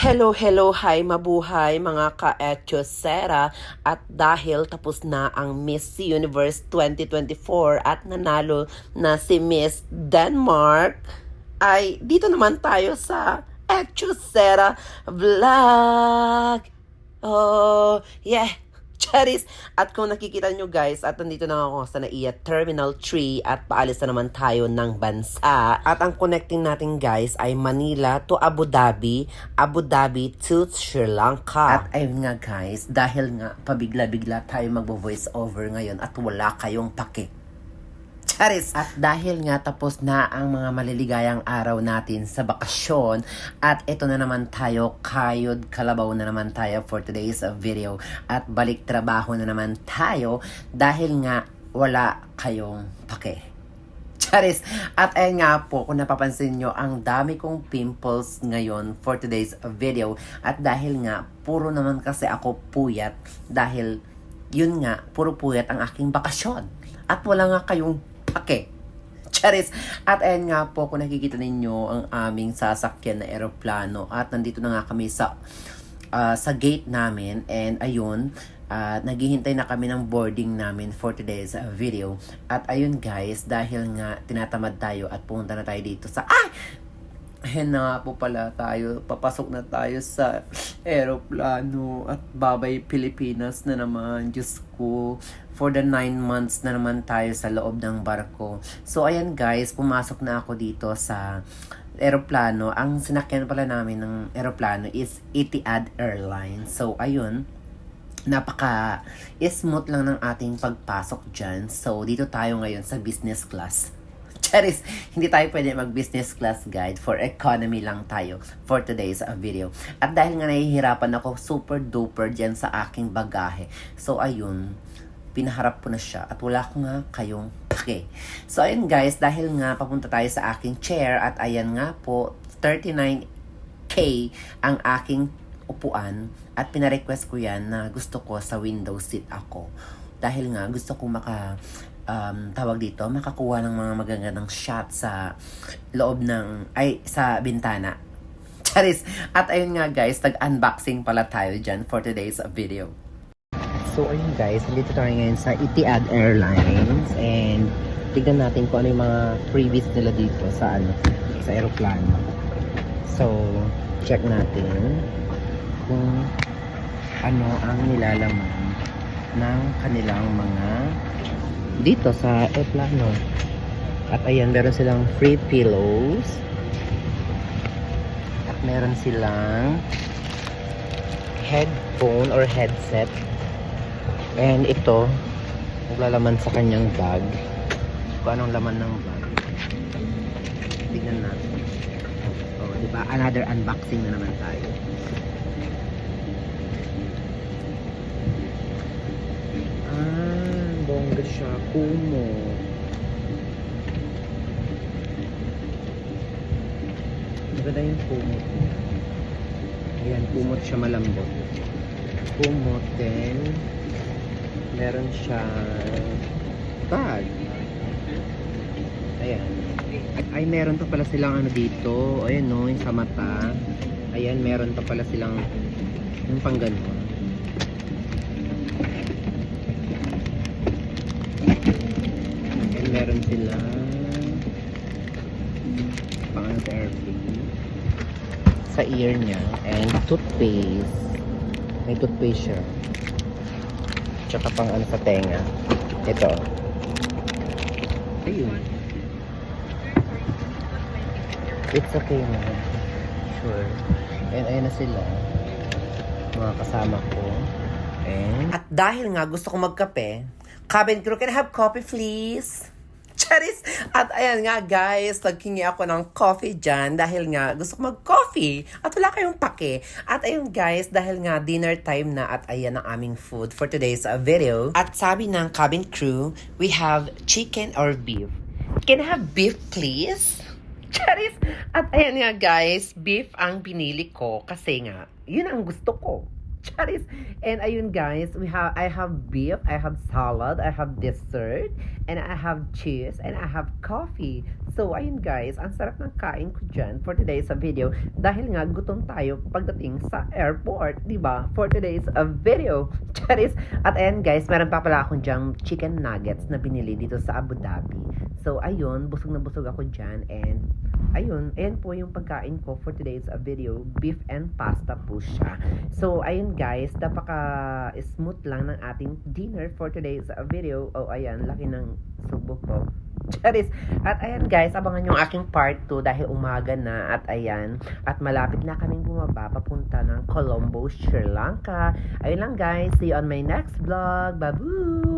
Hello, hello, hi, mabuhay mga ka-etyosera at dahil tapos na ang Miss Universe 2024 at nanalo na si Miss Denmark ay dito naman tayo sa Etyosera Vlog. Oh, yeah. Charis! At kung nakikita nyo guys, at nandito na ako sa NAIA Terminal 3 at paalis na naman tayo ng bansa. At ang connecting natin guys ay Manila to Abu Dhabi, Abu Dhabi to Sri Lanka. At ayun nga guys, dahil nga pabigla-bigla tayo magbo-voice over ngayon at wala kayong pake. Charis! At dahil nga tapos na ang mga maliligayang araw natin sa bakasyon at ito na naman tayo, kayod kalabaw na naman tayo for today's video at balik trabaho na naman tayo dahil nga wala kayong pake. Charis! At ayun nga po, kung napapansin nyo, ang dami kong pimples ngayon for today's video. At dahil nga, puro naman kasi ako puyat dahil yun nga, puro puyat ang aking bakasyon. At wala nga kayong pake. Charis! At ayan nga po, kung nakikita ninyo ang aming sasakyan na eroplano at nandito na nga kami sa ah, sa gate namin and ayun, at naghihintay na kami ng boarding namin for today's uh, video. At ayun guys, dahil nga tinatamad tayo at pumunta na tayo dito sa... Ah! Ayan na nga po pala tayo. Papasok na tayo sa aeroplano at babay Pilipinas na naman. Diyos ko. For the 9 months na naman tayo sa loob ng barko. So ayan guys, pumasok na ako dito sa aeroplano. Ang sinakyan pala namin ng aeroplano is Etihad Airlines. So ayun, napaka smooth lang ng ating pagpasok dyan. So, dito tayo ngayon sa business class. Charis, hindi tayo pwede mag-business class guide for economy lang tayo for today's video. At dahil nga nahihirapan ako super duper dyan sa aking bagahe. So, ayun, pinaharap ko na siya at wala ko nga kayong pake. So, ayun guys, dahil nga papunta tayo sa aking chair at ayan nga po, 39k ang aking upuan at pina-request ko yan na gusto ko sa window seat ako. Dahil nga gusto ko maka um, tawag dito, makakuha ng mga magagandang shot sa loob ng, ay, sa bintana. Charis! At ayun nga guys, nag-unboxing pala tayo dyan for today's video. So ayun guys, dito tayo ngayon sa Etihad Airlines and tignan natin kung ano yung mga freebies nila dito sa ano, sa aeroplano. So, check natin kung ano ang nilalaman ng kanilang mga dito sa aeroplano. At ayan, meron silang free pillows. At meron silang headphone or headset. And ito, naglalaman sa kanyang bag. Kung anong laman ng bag. Tignan natin. Oh, di ba? Another unboxing na naman tayo. Bongga siya. Kumo. Maganda yung kumot niya. Ayan, kumot siya malambot. Kumot din. Meron siya bag. Ayan. Ay, meron pa pala silang ano dito. Ayan no, yung sa mata. Ayan, meron pa pala silang yung pang ganun. And meron sila. Pang ano sa airplane sa ear niya. And toothpaste. May toothpaste siya. Tsaka pang ano sa tenga. Ito. Ayun. It's okay na sure. And ayun na sila. Mga kasama ko. And at dahil nga gusto ko magkape cabin crew can I have coffee please Charis! At ayan nga guys, nagkingi ako ng coffee dyan dahil nga gusto ko mag-coffee at wala kayong pake. At ayun guys, dahil nga dinner time na at ayan ang aming food for today's uh, video. At sabi ng cabin crew, we have chicken or beef. Can I have beef please? Charis! At ayan nga guys, beef ang pinili ko kasi nga, yun ang gusto ko. Charis. And ayun guys, we have I have beef, I have salad, I have dessert, and I have cheese, and I have coffee. So ayun guys, ang sarap ng kain ko dyan for today's video. Dahil nga gutom tayo pagdating sa airport, di ba? For today's uh, video. Charis. At ayan guys, meron pa pala akong dyan chicken nuggets na binili dito sa Abu Dhabi. So ayun, busog na busog ako dyan and ayun, ayan po yung pagkain ko for today's uh, video. Beef and pasta po siya. So, ayun guys, napaka smooth lang ng ating dinner for today's uh, video. Oh, ayan, laki ng subo ko. Charis. At ayan guys, abangan yung aking part 2 dahil umaga na at ayan. At malapit na kaming bumaba papunta ng Colombo, Sri Lanka. Ayun lang guys, see you on my next vlog. Babu!